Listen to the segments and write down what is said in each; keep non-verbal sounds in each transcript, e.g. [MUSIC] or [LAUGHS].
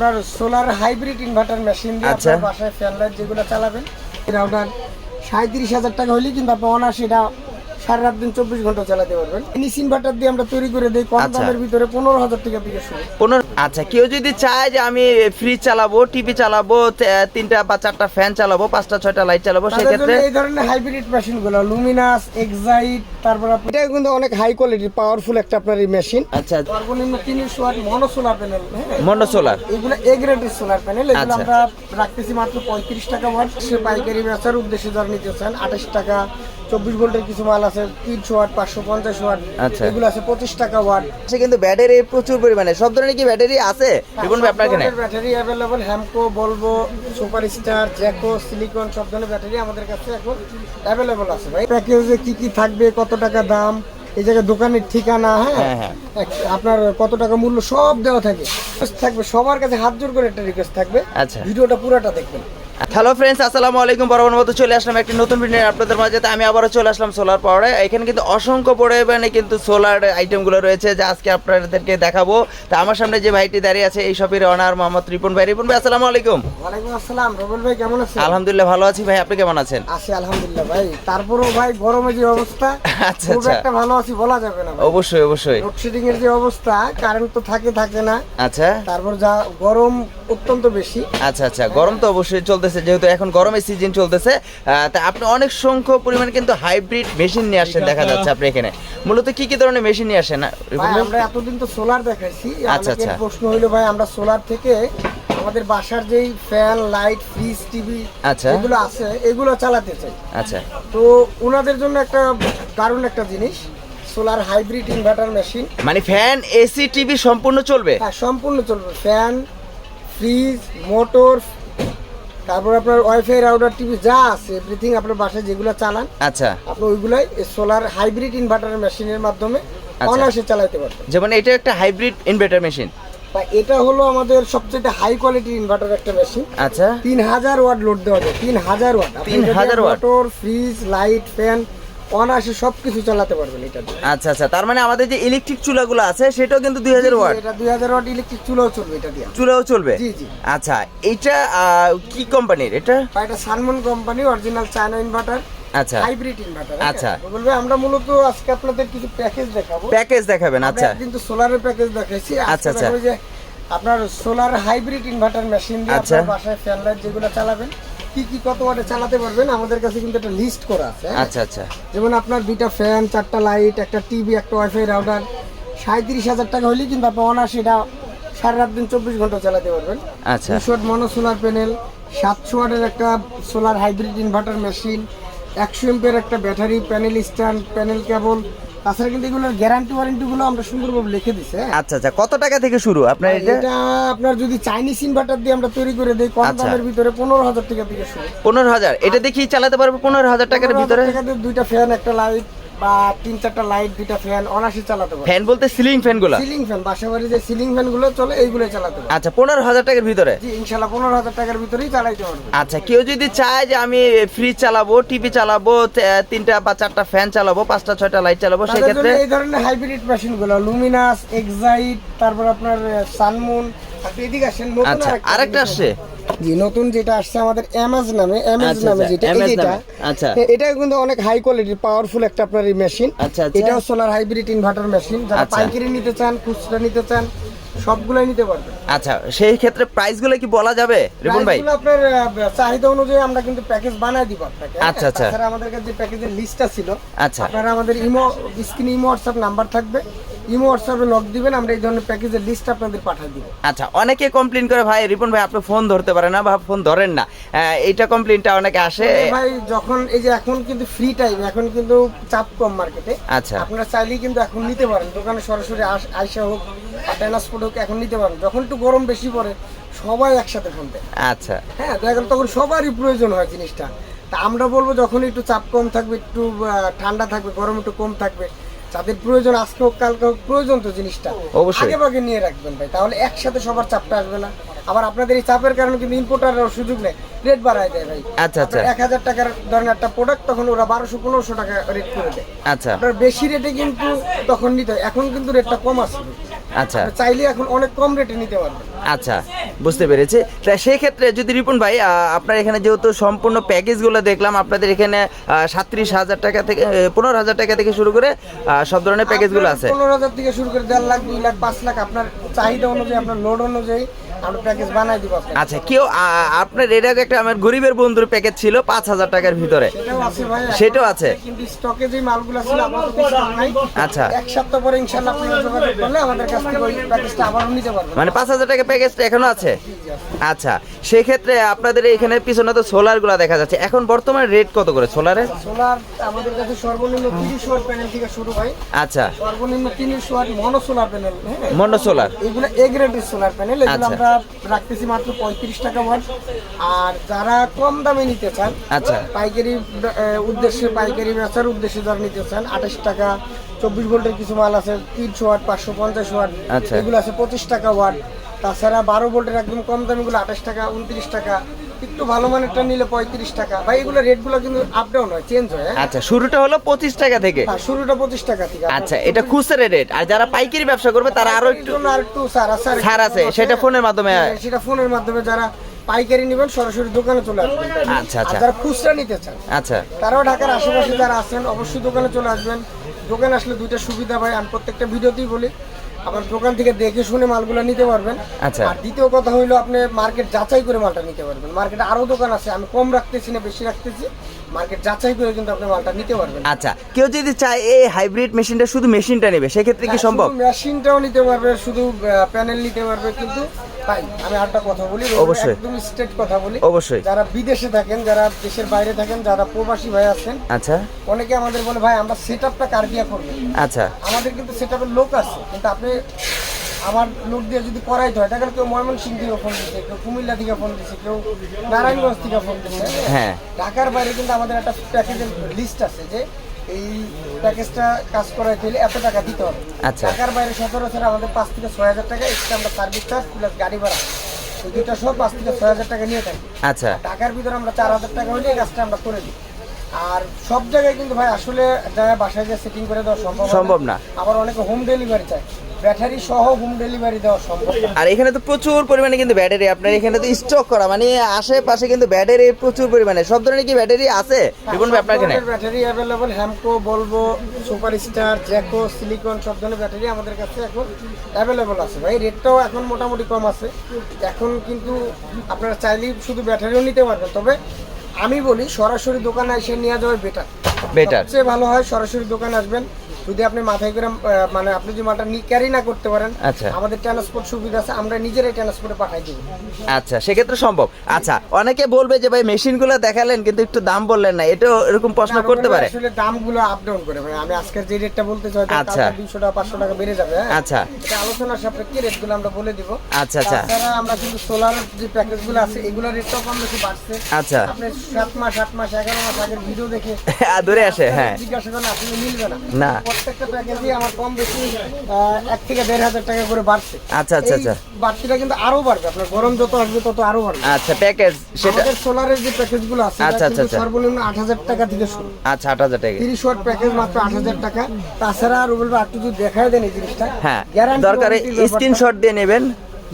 আপনার solar hybrid inverter machine দিয়ে আচ্ছা। আপনার বাসায় ফ্যান লাইট যেগুলো চালাবেন এটা আপনার সাঁত্রিশ হাজার টাকা হলে কিন্তু আপনি অনার্স এটা সারা রাত দিন চব্বিশ ঘণ্টা চালাতে পারবেন। ইনিস ইনভার্টার দিয়ে আমরা তৈরি করে দিই কম আচ্ছা। দামের ভিতরে পনেরো হাজার টাকা থেকে শুরু। পনেরো আচ্ছা কেউ যদি চায় যে আমি ফ্রিজ চালাবো টিভি চালাবো তিনটা বা চারটা ফ্যান চালাবো পাঁচটা ছয়টা লাইট চালাবো সেক্ষেত্রে এই ধরনের হাইব্রিড মেশিনগুলো লুমিনাস এক্সাইট তারপর এটা কিন্তু অনেক হাই কোয়ালিটির পাওয়ারফুল একটা আপনার এই মেশিন আচ্ছা। সর্বনিম্ন তিনশো ওয়াট মনো সোলার প্যানেল হ্যাঁ? মন্ড সোলার এগুলো এ গ্রেডের সোলার প্যানেল এগুলো আচ্ছা। আমরা রাখতেছি মাত্র পঁয়ত্রিশ টাকা ওয়াট সে পাইকারি বেচার উদ্দেশ্যে যারা নিতে চান আঠাশ টাকা চব্বিশ ভোল্টের কিছু মাল আছে তিনশো ওয়াট পাঁচশো পঞ্চাশ ওয়াট আচ্ছা। এগুলো আছে পঁচিশ টাকা ওয়াট। সে কিন্তু ব্যাটারি প্রচুর পরিমাণে। সব ধরনের কি ব্যাটারি আছে? রিপন আপনার এখানে। ব্যাটারি অ্যাভেলেবল হ্যামকো বলব সুপার স্টার জ্যাকো সিলিকন সব ধরনের ব্যাটারি আমাদের কাছে এখন অ্যাভেলেবল আছে ভাই। প্যাকেজে কি কি থাকবে কত টাকা দাম এই জায়গায় দোকানের ঠিকানা হ্যাঁ, হ্যাঁ হ্যাঁ। আপনার কত টাকা মূল্য সব দেওয়া থাকে। থাকবে সবার কাছে হাত জোর করে একটা রিকোয়েস্ট থাকবে। আচ্ছা। ভিডিওটা পুরোটা দেখবেন। হ্যালো ফ্রেন্ডস আসসালামু আলাইকুম। বরাবর মতো চলে আসলাম একটি নতুন ভিডিও আপনাদের মাঝে। তো আমি আবারও চলে আসলাম সোলার পাওয়ারে এখানে কিন্তু অসংখ্য পরিমাণে কিন্তু সোলার আইটেমগুলো রয়েছে যা আজকে আপনাদেরকে দেখাবো। তা আমার সামনে যে ভাইটি দাঁড়িয়ে আছে এই শপের অনার মোহাম্মদ রিপন ভাই। রিপন ভাই আসসালামু আলাইকুম। ওয়ালাইকুম আসসালাম। রবুল ভাই কেমন আছেন? আলহামদুলিল্লাহ ভালো আছি ভাই। আপনি কেমন আছেন? আছি আলহামদুলিল্লাহ ভাই। তারপরও ভাই গরমে যে অবস্থা [LAUGHS] আচ্ছা, খুব আচ্ছা। একটা ভালো আছি বলা যাবে না অবশ্যই অবশ্যই। লোডশেডিং এর যে অবস্থা কারেন্ট তো থাকে থাকে না। আচ্ছা। তারপর যা গরম অত্যন্ত বেশি। আচ্ছা আচ্ছা। গরম তো অবশ্যই চলতেছে যেহেতু এখন গরমের সিজন চলতেছে তা আপনি অনেক সংখ্যক পরিমাণে কিন্তু হাইব্রিড মেশিন নিয়ে আসেন দেখা যাচ্ছে আপনি এখানে। মূলত কি কি ধরনের মেশিন নিয়ে আসেন? আমরা এতদিন তো সোলার দেখাইছি। আচ্ছা, আচ্ছা। প্রশ্ন হইল ভাই আমরা সোলার থেকে আমাদের বাসার যেই ফ্যান লাইট ফ্রিজ টিভি আচ্ছা। এগুলো আছে এগুলো চালাতে চাই। আচ্ছা। তো ওনাদের জন্য একটা দারুণ একটা জিনিস সোলার হাইব্রিড ইনভার্টার মেশিন মানে ফ্যান এসি টিভি সম্পূর্ণ চলবে? হ্যাঁ সম্পূর্ণ চলবে। ফ্যান ফ্রিজ মোটর তারপর আপনার ওয়াইফাই রাউটার টিভি যা আছে এভরিথিং আপনার বাসায় যেগুলো চালান আচ্ছা। আপনি ওইগুলাই সোলার হাইব্রিড ইনভার্টার মেশিনের মাধ্যমে আচ্ছা। অনায়াসে চালাতে পারবেন। যেমন এটা একটা হাইব্রিড ইনভার্টার মেশিন এটা হলো আমাদের সবচেয়ে হাই কোয়ালিটির ইনভার্টার একটা মেশিন আচ্ছা। তিন হাজার ওয়াট লোড দেওয়া যায় তিন হাজার ওয়াট। 3000 হাজার মোটর ফ্রিজ লাইট ফ্যান অনায়াসে সবকিছু চালাতে পারবেন এটা আচ্ছা আচ্ছা তার মানে আমাদের যে ইলেকট্রিক চুলাগুলো আছে সেটাও কিন্তু দুই হাজার ওয়াট? এটা দুই হাজার ওয়াট ইলেকট্রিক চুলাও চলবে এটা দিয়ে। চুলাও চলবে? জি, জি। আচ্ছা এটা কি কোম্পানির এটা? এটা সানমন কোম্পানি অরিজিনাল চায়না ইনভার্টার আচ্ছা। হাইব্রিড ইনভার্টার আচ্ছা। বলবে আমরা মূলত আজকে আপনাদের কিছু প্যাকেজ দেখাবো। প্যাকেজ দেখাবেন আচ্ছা। কিন্তু সোলারের প্যাকেজ দেখাইছি। আচ্ছা, আচ্ছা। যে আপনার সোলার হাইব্রিড ইনভার্টার মেশিন দিয়ে আচ্ছা। আপনার বাসায় ফ্যান লাইট যেগুলো চালাবেন কি কি কত ওয়াটে চালাতে পারবেন আমাদের কাছে কিন্তু একটা লিস্ট করা আছে হ্যাঁ? আচ্ছা আচ্ছা। যেমন আপনার দুইটা ফ্যান চারটা লাইট একটা টিভি একটা ওয়াইফাই রাউটার সাঁত্রিশ হাজার টাকা হলে কিন্তু আপনি অনায়াসে এটা সারা রাত দিন চব্বিশ ঘণ্টা চালাতে পারবেন। আচ্ছা। দুশো মনো সোলার প্যানেল সাতশো ওয়াটের একটা সোলার হাইব্রিড ইনভার্টার মেশিন একশো এমপের একটা battery panel stand panel cable তাছাড়া কিন্তু এগুলোর গ্যারান্টি ওয়ারেন্টিগুলো আমরা সুন্দরভাবে লিখে দিছি হ্যাঁ। আচ্ছা আচ্ছা কত টাকা থেকে শুরু? আপনার এটা? এটা আপনার যদি চাইনিজ ইনভার্টার দিয়ে আমরা তৈরি করে দিই কম আচ্ছা। দামের ভিতরে পনেরো হাজার টাকা থেকে শুরু। পনেরো হাজার? এটা দেখি চালাতে পারবে পনেরো হাজার টাকার 15,000 ভিতরে? দুইটা ফ্যান একটা লাইট বা তিন চারটা লাইট দুইটা ফ্যান অনায়াসে চালাতে পারবে ফ্যান বলতে সিলিং ফ্যানগুলা? সিলিং ফ্যান বাসা বাড়ি যে সিলিং ফ্যানগুলো চলে এইগুলো চালাতে পারবে আচ্ছা পনেরো হাজার টাকার ভিতরে? জি ইনশাল্লাহ পনেরো হাজার টাকার ভিতরেই চালাইতে পারবে। আচ্ছা কেউ যদি চায় যে আমি ফ্রিজ চালাবো টিভি চালাবো তিনটা বা চারটা ফ্যান চালাবো পাঁচটা ছয়টা লাইট চালাবো সেক্ষেত্রে এই ধরনের হাইব্রিড মেশিনগুলো লুমিনাস এক্সাইট তারপর আপনার সানমুন আপনি এদিকে আসেন আচ্ছা আরেকটা আসছে। জি নতুন যেটা আসছে আমাদের এমএজ নামে এমএজ আচ্ছা, নামে আচ্ছা, যেটা নামে, আচ্ছা। এটা কিন্তু অনেক হাই কোয়ালিটির পাওয়ারফুল একটা আপনার এই মেশিন আচ্ছা, আচ্ছা। এটাও সোলার হাইব্রিড ইনভার্টার মেশিন যারা। পাইকারি নিতে চান খুচরা নিতে চান সবগুলাই নিতে পারবেন আচ্ছা সেই ক্ষেত্রে প্রাইসগুলো কি বলা যাবে রিপন ভাই আপনার চাহিদা অনুযায়ী আমরা কিন্তু প্যাকেজ বানাই দিব আপনাকে হ্যাঁ? আচ্ছা, আচ্ছা। আমাদের কাছে যে প্যাকেজের লিস্টটা ছিল আচ্ছা। আপনারা আমাদের ইমো স্ক্রিনে ইমো হোয়াটসঅ্যাপ নাম্বার থাকবে ইমো হোয়াটসঅ্যাপে নক দিবেন আমরা এই ধরনের প্যাকেজের লিস্ট আপনাদের পাঠিয়ে দিব। আচ্ছা অনেকে কমপ্লেন করে ভাই রিপন ভাই আপনি ফোন ধরতে পারেন না বা ফোন ধরেন না। এইটা কমপ্লেনটা অনেকে আসে। ভাই যখন এই যে এখন কিন্তু ফ্রি টাইম এখন কিন্তু চাপ কম মার্কেটে আচ্ছা। আপনারা চাইলেই কিন্তু এখন নিতে পারেন। দোকানে সরাসরি আইসা হোক ট্রান্সপোর্ট হোক এখন নিতে পারেন। যখন একটু গরম বেশি পড়ে সবাই একসাথে ফোন দেয়। আচ্ছা। হ্যাঁ দেখা গেল তখন সবারই প্রয়োজন হয় জিনিসটা। তা আমরা বলব যখন একটু চাপ কম থাকবে একটু ঠান্ডা থাকবে গরম একটু কম থাকবে যাদের প্রয়োজন আজকে হোক কালকে হোক প্রয়োজন তো জিনিসটা। অবশ্যই। আগে ভাগে নিয়ে রাখবেন ভাই তাহলে একসাথে সবার চাপটা আসবে না। আবার আপনাদের এই চাপের কারণে কিন্তু ইম্পোর্টার সুযোগ নেই রেট বাড়ায় দেয় ভাই। আচ্ছা, আচ্ছা। এক হাজার টাকার ধরেন একটা প্রোডাক্ট তখন ওরা বারোশো পনেরোশো টাকা রেট করে দেয়। আচ্ছা। আপনার বেশি রেটে কিন্তু তখন নিতে হয় এখন কিন্তু রেটটা কম আছে। আচ্ছা। চাইলে এখন অনেক কম রেটে নিতে পারবেন। আচ্ছা বুঝতে পেরেছি। তা সেই ক্ষেত্রে যদি রিপন ভাই আপনার এখানে যেহেতু সম্পূর্ণ প্যাকেজগুলো দেখলাম আপনাদের এখানে সাত্রিশ হাজার টাকা থেকে পনেরো হাজার টাকা থেকে শুরু করে সব ধরনের প্যাকেজগুলো আছে। পনেরো হাজার থেকে শুরু করে দেড় লাখ দুই লাখ পাঁচ লাখ আপনার চাহিদা অনুযায়ী আপনার লোড অনুযায়ী আচ্ছা কেউ আপনার এর আগে একটা আমার গরিবের বন্ধুর প্যাকেজ ছিল পাঁচ হাজার টাকার ভিতরে। সেটাও আছে? কিন্তু স্টকে যে মালগুলো ছিল আচ্ছা। এক সপ্তাহ পরে ইনশাআল্লাহ করলে আমাদের কাছ থেকে ওই প্যাকেজটা আবারও নিতে পারবেন। মানে পাঁচ হাজার টাকা প্যাকেজটা এখনও আছে? আচ্ছা সেই ক্ষেত্রে আপনাদের এখানে পিছনে তো সোলারগুলো দেখা যাচ্ছে। এখন বর্তমানে রেট কত করে সোলারের? সোলার আমাদের কাছে সর্বনিম্ন তিরিশ ওয়াট প্যানেল থেকে শুরু হয় আচ্ছা। সর্বনিম্ন তিরিশ ওয়াট মনো সোলার প্যানেল মন্ড সোলার এগুলো এ গ্রেডের সোলার প্যানেল এগুলো আচ্ছা। আমরা রাখতেছি মাত্র পঁয়ত্রিশ টাকা মাল আর যারা কম দামে নিতে চান আচ্ছা। পাইকারি উদ্দেশ্যে পাইকারি বেচার উদ্দেশ্যে যারা নিতে চান আঠাশ টাকা চব্বিশ ভোল্টের কিছু মাল আছে তিনশো ওয়াট পাঁচশো পঞ্চাশ ওয়াট আচ্ছা। এগুলো আছে পঁচিশ টাকা ওয়াট তাছাড়া বারো ভোল্টের একদম কম দামিগুলো আঠাশ টাকা উনত্রিশ টাকা একটু ভালো মানেরটা নিলে পঁয়ত্রিশ টাকা। ভাই এগুলো রেটগুলো কিন্তু আপ ডাউন হয় চেঞ্জ হয় হ্যাঁ? আচ্ছা শুরুটা হলো পঁচিশ টাকা থেকে। হ্যাঁ শুরুটা পঁচিশ টাকা থেকে আচ্ছা এটা খুচরা রেট আর যারা পাইকারি ব্যবসা করবে তারা আরও একটু আর একটু ছাড় আছে, সেটা ফোনের মাধ্যমে- হ্যাঁ, সেটা ফোনের মাধ্যমে যারা পাইকারি নেবেন সরাসরি দোকানে চলে আসবেন। আচ্ছা, আচ্ছা। যারা খুচরা নিতে চান আচ্ছা। তারাও ঢাকার আশেপাশে যারা আছেন অবশ্যই দোকানে চলে আসবেন। দোকানে আসলে দুইটা সুবিধা ভাই আমি প্রত্যেকটা ভিডিওতেই বলি। আবার দোকান থেকে দেখে শুনে মালগুলো নিতে পারবেন। আচ্ছা। আর দ্বিতীয় কথা হইল আপনি মার্কেট যাচাই করে মালটা নিতে পারবেন। মার্কেটে আরও দোকান আছে আমি কম রাখতেছি না বেশি রাখতেছি। মার্কেট যাচাই করে কিন্তু আপনি মালটা নিতে পারবেন। আচ্ছা কেউ যদি চায় এই হাইব্রিড মেশিনটা শুধু মেশিনটা নেবে সেক্ষেত্রে কি সম্ভব? মেশিনটাও নিতে পারবে শুধু প্যানেল নিতে পারবে কিন্তু তাই আমি আরেকটা কথা বলি অবশ্যই। একদম স্ট্রেট কথা বলি অবশ্যই। যারা বিদেশে থাকেন যারা দেশের বাইরে থাকেন যারা প্রবাসী ভাই আছেন আচ্ছা অনেকে আমাদের বলে ভাই আমরা সেট আপটা কার দিয়ে করব আচ্ছা আমাদের কিন্তু সেট আপের লোক আছে কিন্তু আপনি আমার লোক দিয়ে যদি করাইতে হয় তাহলে কেউ ময়মনসিং থেকে ফোন দিচ্ছে কেউ কুমিল্লা থেকে ফোন দিচ্ছে কেউ নারায়ণগঞ্জ থেকে ফোন দিচ্ছে হ্যাঁ। ঢাকার বাইরে কিন্তু আমাদের একটা প্যাকেজের লিস্ট আছে যে এই প্যাকেজটা কাজ করাইতে গেলে এত টাকা দিতে হবে। টাকার বাইরে সচরাচর আমাদের পাঁচ থেকে ছয় হাজার টাকা এক্সট্রা আমরা সার্ভিস চার্জ প্লাস গাড়ি ভাড়া। এই দুটো সব পাঁচ থেকে ছয় হাজার টাকা নিয়ে থাকি। আচ্ছা। টাকার ভিতরে আমরা চার হাজার টাকা হলে এই কাজটা আমরা করে দিই। আর সব জায়গায় কিন্তু ভাই আসলে জায়গায় বাসায় যে সেটিং করে দেওয়া সম্ভব সম্ভব না। আবার অনেকে হোম ডেলিভারি চায়। ব্যাটারি সহ হোম ডেলিভারি দেওয়া সম্ভব আর এখানে তো প্রচুর পরিমাণে কিন্তু ব্যাটারি আপনার এখানে তো স্টক করা মানে আশেপাশে কিন্তু ব্যাটারি প্রচুর পরিমাণে। সব ধরনের কি ব্যাটারি আছে? রিপন ভাই আপনার এখানে। ব্যাটারি অ্যাভেলেবল হ্যামকো বলব সুপার স্টার জ্যাকো সিলিকন সব ধরনের ব্যাটারি আমাদের কাছে এখন অ্যাভেলেবল আছে ভাই। রেটটাও এখন মোটামুটি কম আছে। এখন কিন্তু আপনারা চাইলেই শুধু ব্যাটারিও নিতে পারবেন। তবে আমি বলি সরাসরি দোকানে এসে নিয়ে যাওয়া বেটার বেটার সবচেয়ে ভালো হয় সরাসরি দোকানে আসবেন। যদি আপনি মাথায় করে মানে আপনি যদি মালটা ক্যারি না করতে পারেন আচ্ছা। আমাদের ট্রান্সপোর্ট সুবিধা আছে আমরা নিজেরাই ট্রান্সপোর্টে পাঠাই দিব। আচ্ছা সেক্ষেত্রে সম্ভব। আচ্ছা অনেকে বলবে যে ভাই মেশিনগুলো দেখালেন কিন্তু একটু দাম বললেন না এটাও এরকম প্রশ্ন করতে পারে? আসলে দামগুলো আপ ডাউন করে ভাই। আমি আজকের যে রেটটা বলতে চাই আচ্ছা। দুশো টাকা পাঁচশো টাকা বেড়ে যাবে হ্যাঁ? আচ্ছা। এটা আলোচনার সাপেক্ষে রেটগুলো আমরা বলে দিব। আচ্ছা, আচ্ছা। তাছাড়া আমরা কিন্তু সোলার যে প্যাকেজগুলো আছে এগুলোর রেটটাও কম বেশি বাড়ছে। আচ্ছা। আপনি সাত মাস আট মাস এগারো মাস আগের ভিডিও দেখে ধরে আসে হ্যাঁ। জিজ্ঞাসা করেন আপনি মিলবে না। না। প্রত্যেকটা প্যাকেজই আমার কম বেশি এক থেকে দেড় হাজার টাকা করে বাড়ছে। আচ্ছা, আচ্ছা, আচ্ছা। বাড়তিটা কিন্তু আরও বাড়বে আপনার গরম যত আসবে তত আরও বাড়বে। আচ্ছা প্যাকেজ সেটা? সোলারের যে প্যাকেজগুলো আছে আচ্ছা, আচ্ছা, আচ্ছা। সর্বনিম্ন আট হাজার টাকা থেকে শুরু। আচ্ছা আট হাজার টাকা। তিরিশ ওয়াট প্যাকেজ মাত্র আট হাজার টাকা। তাছাড়া আর বলব একটু যদি দেখায় দেন এই জিনিসটা হ্যাঁ দরকারে স্ক্রিনশট দিয়ে নেবেন।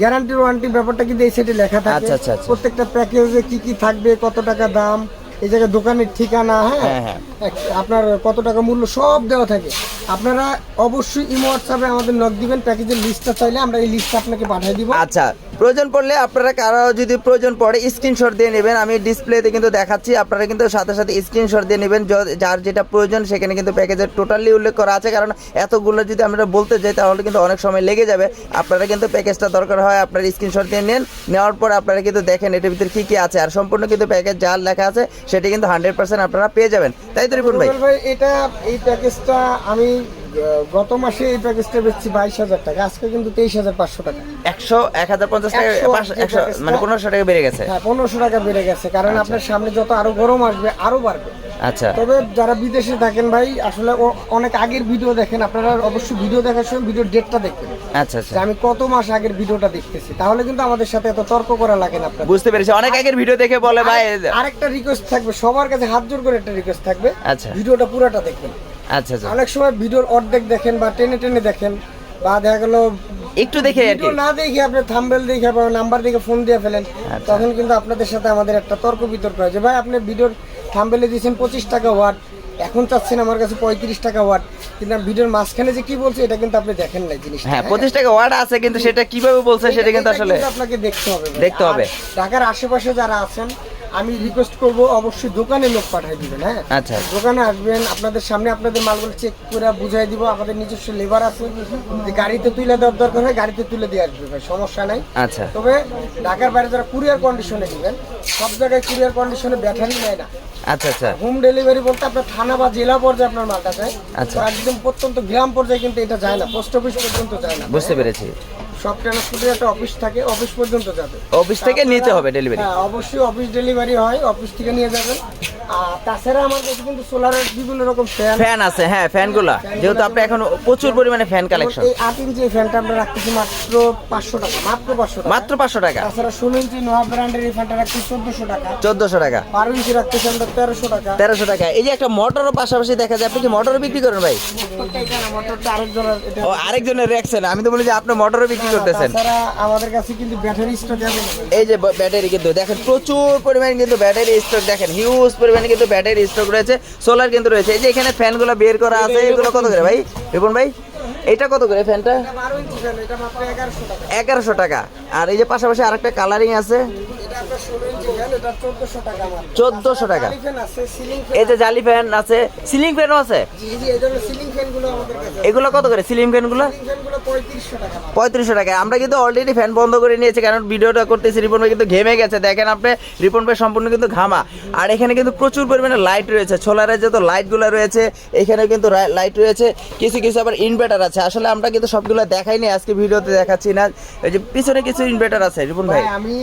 গ্যারান্টির ওয়ারেন্টি ব্যাপারটা কিন্তু এই সেটে লেখা থাকে। আচ্ছা, আচ্ছা, আচ্ছা। প্রত্যেকটা প্যাকেজে কি কি থাকবে কত টাকা দাম এই জায়গায় দোকানের ঠিকানা হ্যাঁ, হ্যাঁ হ্যাঁ। আপনার কত টাকা মূল্য সব দেওয়া থাকে। আপনারা অবশ্যই ইমো হোয়াটসঅ্যাপে আমাদের নক দিবেন প্যাকেজের লিস্টটা চাইলে আমরা এই লিস্টটা আপনাকে পাঠিয়ে দিব। আচ্ছা প্রয়োজন পড়লে আপনারা কারও যদি প্রয়োজন পড়ে স্ক্রিনশট দিয়ে নেবেন। আমি ডিসপ্লেতে কিন্তু দেখাচ্ছি আপনারা কিন্তু সাথে সাথে স্ক্রিনশট দিয়ে নেবেন। যার যেটা প্রয়োজন সেখানে কিন্তু প্যাকেজের টোটালি উল্লেখ করা আছে। কারণ এতগুলো যদি আমরা বলতে যাই তাহলে কিন্তু অনেক সময় লেগে যাবে। আপনারা কিন্তু প্যাকেজটা দরকার হয় আপনারা স্ক্রিনশট দিয়ে নেন। নেওয়ার পর আপনারা কিন্তু দেখেন এটার ভিতরে কী কী আছে। আর সম্পূর্ণ কিন্তু প্যাকেজ যার লেখা আছে সেটা কিন্তু হান্ড্রেড পার্সেন্ট আপনারা পেয়ে যাবেন। তাই তো রিপুন ভাই? এটা, এই প্যাকেজটা আমি গত মাসে এই প্যাকেজটা বেচছি বাইশ হাজার টাকা আজকে কিন্তু তেইশ হাজার পাঁচশো টাকা। একশো এক হাজার পঞ্চাশ টাকা একশো মানে পনেরোশো টাকা বেড়ে গেছে। হ্যাঁ পনেরোশো টাকা বেড়ে গেছে কারণ আপনার সামনে যত আরও গরম আসবে আরও বাড়বে। আচ্ছা। তবে যারা বিদেশে থাকেন ভাই আসলে অনেক আগের ভিডিও দেখেন আপনারা অবশ্যই ভিডিও দেখার সময় ভিডিওর ডেটটা দেখবেন। আচ্ছা আচ্ছা। আমি কত মাস আগের ভিডিওটা দেখতেছি তাহলে কিন্তু আমাদের সাথে এত তর্ক করা লাগে না আপনার বুঝতে পেরেছি। অনেক আগের ভিডিও দেখে বলে ভাই আরেকটা রিকোয়েস্ট থাকবে সবার কাছে হাত জোর করে একটা রিকোয়েস্ট থাকবে। আচ্ছা। ভিডিওটা পুরোটা দেখবেন। আচ্ছা আচ্ছা। অনেক সময় ভিডিওর অর্ধেক দেখেন বা টেনে টেনে দেখেন বা দেখা গেলো একটু দেখে ভিডিও না দেখে আপনি থাম্বেল দেখে বা নাম্বার দেখে ফোন দিয়ে ফেলেন আচ্ছা। তখন কিন্তু আপনাদের সাথে আমাদের একটা তর্ক বিতর্ক হয় যে ভাই আপনি ভিডিওর থাম্বেলে দিয়েছেন পঁচিশ টাকা ওয়াট এখন চাচ্ছেন আমার কাছে পঁয়ত্রিশ টাকা ওয়াট কিন্তু ভিডিওর মাঝখানে যে কি বলছে এটা কিন্তু আপনি দেখেন নাই জিনিসটা হ্যাঁ পঁচিশ টাকা ওয়ার্ড আছে কিন্তু সেটা কীভাবে বলছে সেটা কিন্তু আসলে আপনাকে দেখতে হবে দেখতে হবে। ঢাকার আশেপাশে যারা আছেন আমি রিকোয়েস্ট করব অবশ্যই দোকানে লোক পাঠিয়ে দিবেন হ্যাঁ? আচ্ছা। দোকানে আসবেন আপনাদের সামনে আপনাদের মালগুলো চেক করে বুঝাই দিব আমাদের নিজস্ব লেবার আছে। যদি গাড়িতে তুলে দেওয়ার দরকার হয় গাড়িতে তুলে দিয়ে আসবে ভাই সমস্যা নাই। আচ্ছা। তবে ঢাকার বাইরে যারা কুরিয়ার কন্ডিশনে দিবেন সব জায়গায় কুরিয়ার কন্ডিশনে ব্যাটারি নেয় না। আচ্ছা আচ্ছা। হোম ডেলিভারি বলতে আপনার থানা বা জেলা পর্যায়ে আপনার মালটা যায় আচ্ছা। একদম প্রত্যন্ত গ্রাম পর্যায়ে কিন্তু এটা যায় না পোস্ট অফিস পর্যন্ত যায় না। বুঝতে পেরেছি। সব ট্রান্সপোর্টের একটা অফিস থাকে অফিস পর্যন্ত যাবে। অফিস থেকে নিতে হবে ডেলিভারি হ্যাঁ অবশ্যই অফিস ডেলিভারি হয় অফিস থেকে নিয়ে যাবেন। তাছাড়া কাছে কিন্তু সোলারের বিভিন্ন রকম ফ্যান ফ্যান আছে হ্যাঁ ফ্যানগুলো যেহেতু আপনি এখন প্রচুর পরিমাণে ফ্যান কালেকশন এই আট ইঞ্চি ফ্যানটা আমরা রাখতেছি মাত্র পাঁচশো টাকা মাত্র পাঁচশো টাকা। মাত্র পাঁচশো টাকা। তাছাড়া ষোলো ইঞ্চি নোয়া ব্র্যান্ডের এই ফ্যানটা রাখছি চোদ্দশো টাকা। চোদ্দশো টাকা। বারো ইঞ্চি রাখতেছি আমরা তেরোশো টাকা। তেরোশো টাকা। এই যে একটা মোটরও পাশাপাশি দেখা যায় আপনি কি মোটরও বিক্রি করেন ভাই? মোটরটা আরেকজনের এটা ও আরেকজনের রাখছেন আমি তো বলি যে আপনি মোটরও বিক্রি করতেছেন। তাছাড়া আমাদের কাছে কিন্তু ব্যাটারি স্টক এই যে ব্যাটারি কিন্তু দেখেন প্রচুর পরিমাণে কিন্তু ব্যাটারি স্টক দেখেন হিউজ পরিমাণে কিন্তু ব্যাটারি স্টক রয়েছে সোলার কিন্তু রয়েছে। এই যে এখানে ফ্যানগুলো বের করা আছে এগুলো কত করে ভাই? রিপন ভাই এটা কত করে ফ্যানটা? এগারোশো টাকা। আর এই যে পাশাপাশি আরেকটা কালারিং আছে। চোদ্দশো টাকা। এই যে জালি ফ্যান আছে সিলিং ফ্যানও আছে? এগুলো কত করে সিলিং ফ্যানগুলো পঁয়ত্রিশশো টাকা। আমরা কিন্তু অলরেডি ফ্যান বন্ধ করে নিয়েছি, কারণ ভিডিওটা করতেছি, রিপন ভাই কিন্তু ঘেমে গেছে। দেখেন আপনি, রিপন ভাই সম্পূর্ণ কিন্তু ঘামা। আর এখানে কিন্তু প্রচুর পরিমাণে লাইট রয়েছে সোলারের যত লাইটগুলো রয়েছে এখানে কিন্তু লাইট রয়েছে। কিছু কিছু আবার ইনভার্টার আছে। আসলে আমরা কিন্তু সবগুলো দেখাইনি, আজকে ভিডিওতে দেখাচ্ছি না। এই যে পিছনে কিছু ইনভার্টার আছে, রিপন ভাই। আমি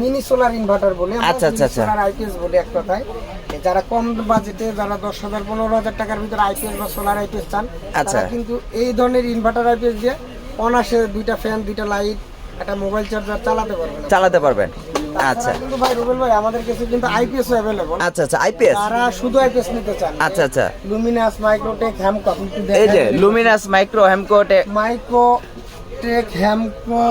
মিনি সোলার ইনভার্টার বলে আচ্ছা, আচ্ছা, আচ্ছা। সোলার আইপিএস বলে এক কথায়। যারা কম বাজেটে যারা দশ হাজার পনেরো হাজার টাকার ভিতরে আইপিএস বা সোলার আইপিএস চান আচ্ছা। কিন্তু এই ধরনের ইনভার্টার আইপিএস দিয়ে অনাসে দুইটা ফ্যান দুইটা লাইট একটা মোবাইল চার্জার চালাতে পারবেন। চালাতে পারবেন। আচ্ছা। কিন্তু ভাই রুবেল ভাই আমাদের কাছে কিন্তু আইপিএস অ্যাভেলেবল আচ্ছা আচ্ছা আইপিএস তারা শুধু আইপিএস নিতে চান। আচ্ছা আচ্ছা। লুমিনাস মাইক্রোটেক হ্যামকো এই যে লুমিনাস মাইক্রো হ্যামকোটে মাইক্রো টেক হ্যামকো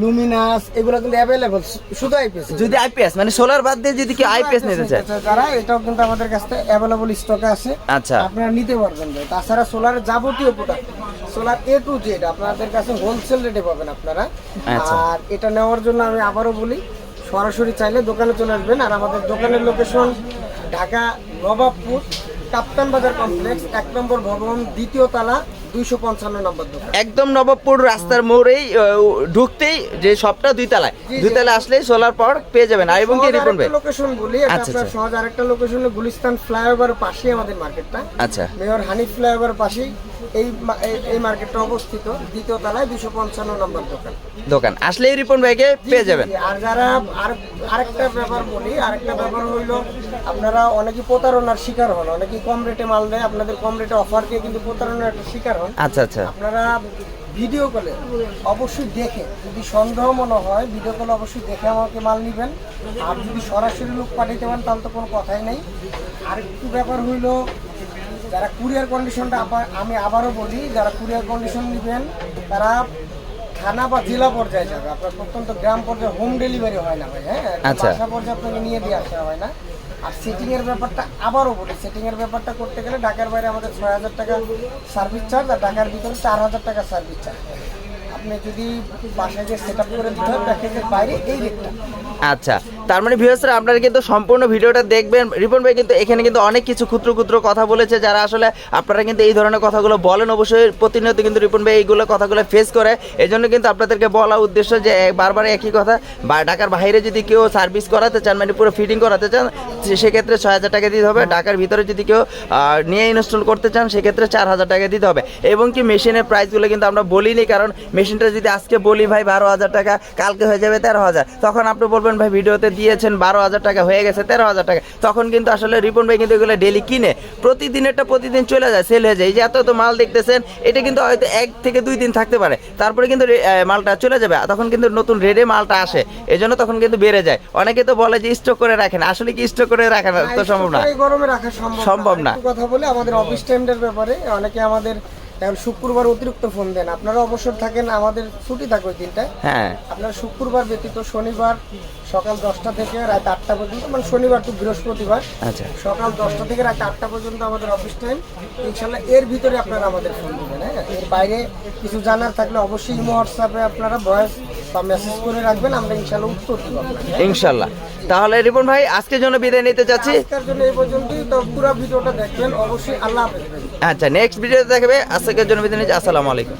লুমিনাস এগুলো কিন্তু অ্যাভেলেবল শুধু আইপিএস যদি আইপিএস মানে সোলার বাদ দিয়ে যদি কি আইপিএস নিতে চায়। যারা এটাও কিন্তু আমাদের কাছে অ্যাভেলেবল স্টকে আছে। আচ্ছা। আপনারা নিতে পারবেন। তাছাড়া সোলারের যাবতীয় product solar A to Z আপনাদের কাছে হোলসেল রেটে পাবেন আপনারা। আচ্ছা। আর এটা নেওয়ার জন্য আমি আবারও বলি সরাসরি চাইলে দোকানে চলে আসবেন। আর আমাদের দোকানের লোকেশন ঢাকা নবাবপুর কাপ্তান বাজার কমপ্লেক্স এক নম্বর ভবন দ্বিতীয় তলা দুইশো পঞ্চান্ন নম্বর একদম নবাবপুর রাস্তার মোড়েই ঢুকতেই যে সবটা দুই তলায়। দুই তলায় আসলেই সোলার পাওয়ার পেয়ে যাবেন। আর এবং কি রিপন ভাই লোকেশন বলি আচ্ছা, আচ্ছা। সহজ আরেকটা লোকেশন গুলিস্তান ফ্লাইওভার পাশেই আমাদের মার্কেটটা আচ্ছা। মেয়র হানিফ ফ্লাইওভার পাশেই এই এই- এই মার্কেটটা অবস্থিত দ্বিতীয় তলায় দুশো পঞ্চান্ন নম্বর দোকান। দোকান। আসলেই রিপন ভাইকে পেয়ে যাবেন। আর যারা আর আরেকটা ব্যাপার বলি আরেকটা ব্যাপার হইল আপনারা অনেকেই প্রতারণার শিকার হন অনেকেই কম রেটে মাল দেয় আপনাদের কম রেটে অফার দিয়ে কিন্তু প্রতারণার একটা শিকার আচ্ছা আচ্ছা। আপনারা ভিডিও কলে অবশ্যই দেখে যদি সন্দেহ মনে হয় ভিডিও কলে অবশ্যই দেখে আমাকে মাল নেবেন। আর যদি সরাসরি লোক পাঠাইতে পারেন তাহলে তো কোনো কথাই নেই। আর একটু ব্যাপার হইল যারা কুরিয়ার কন্ডিশনটা আবার আমি আবারও বলি যারা কুরিয়ার কন্ডিশন নেবেন তারা থানা বা জেলা পর্যায়ে যাবে। আপনার প্রত্যন্ত গ্রাম পর্যায়ে হোম ডেলিভারি হয় না ভাই হ্যাঁ? আচ্ছা। বাসা পর্যায়ে আপনাকে নিয়ে দিয়ে আসা হয় না। আর সেটিংয়ের এর ব্যাপারটা আবারও বলি সেটিংয়ের এর ব্যাপারটা করতে গেলে ঢাকার বাইরে আমাদের ছয় হাজার টাকা সার্ভিস চার্জ আর ঢাকার ভিতরে চার হাজার টাকা সার্ভিস চার্জ আপনি যদি বাসায় যে সেট আপ করে দিতে হয় প্যাকেজের বাইরে এই রেটটা আচ্ছা তার মানে ভিউয়ার্সরা আপনারা কিন্তু সম্পূর্ণ ভিডিওটা দেখবেন। রিপন ভাই কিন্তু এখানে কিন্তু অনেক কিছু ক্ষুদ্র ক্ষুদ্র কথা বলেছে, যারা আসলে আপনারা কিন্তু এই ধরনের কথাগুলো বলেন। অবশ্যই প্রতিনিয়ত কিন্তু রিপন ভাই এইগুলো কথাগুলো ফেস করে। এই জন্য কিন্তু আপনাদেরকে বলা উদ্দেশ্য যে বারবার একই কথা, বা ঢাকার বাইরে যদি কেউ সার্ভিস করাতে চান মানে পুরো ফিটিং করাতে চান সেক্ষেত্রে ছয় হাজার টাকা দিতে হবে। ঢাকার ভিতরে যদি কেউ নিয়ে ইনস্টল করতে চান, সেক্ষেত্রে চার হাজার টাকা দিতে হবে। এবং কি মেশিনের প্রাইসগুলো কিন্তু আমরা বলিনি, কারণ মেশিনটা যদি আজকে বলি, ভাই, বারো হাজার টাকা, কালকে হয়ে যাবে তেরো হাজার। তখন আপনি বলবেন, ভাই, ভিডিওতে দিয়েছেন বারো হাজার টাকা হয়ে গেছে তেরো হাজার টাকা। তখন কিন্তু আসলে রিপন ভাই কিন্তু এগুলো ডেলি কিনে। প্রতিদিনেরটা প্রতিদিন চলে যায় সেল হয়ে যায়। এই যে এত এত মাল দেখতেছেন এটা কিন্তু হয়তো এক থেকে দুই দিন থাকতে পারে। তারপরে কিন্তু মালটা চলে যাবে। তখন কিন্তু নতুন রেডে মালটা আসে। এই জন্য তখন কিন্তু বেড়ে যায়। অনেকে তো বলে যে স্টক করে রাখেন। আসলে কি স্টক করে রাখা তো সম্ভব না। গরমে রাখা সম্ভব সম্ভব না। কথা বলে আমাদের অফিস টাইমটার ব্যাপারে অনেকে আমাদের এখন শুক্রবার অতিরিক্ত ফোন দেন। আপনারা অবসর থাকেন আমাদের ছুটি থাকে ওই দিনটায়। হ্যাঁ। আপনার শুক্রবার ব্যতীত শনিবার সকাল দশটা থেকে রাত আটটা পর্যন্ত মানে শনিবার টু বৃহস্পতিবার আচ্ছা। সকাল দশটা থেকে রাত আটটা পর্যন্ত আমাদের অফিস টাইম ইনশাল্লাহ এর ভিতরে আপনারা আমাদের ফোন দেবেন হ্যাঁ। এর বাইরে কিছু জানার থাকলে অবশ্যই ইমো হোয়াটসঅ্যাপে আপনারা ভয়েস বা মেসেজ করে রাখবেন আমরা ইনশাল্লাহ উত্তর দিব ইনশাল্লাহ তাহলে রিপন ভাই আজকের জন্য বিদায় নিতে চাচ্ছি। আজকের জন্য এই পর্যন্তই। তো পুরো ভিডিওটা দেখবেন অবশ্যই আল্লাহ হাফেজ। আচ্ছা নেক্সট ভিডিওতে দেখবে। আজকের জন্য বিদায় নিচ্ছি। আসসালামু আলাইকুম।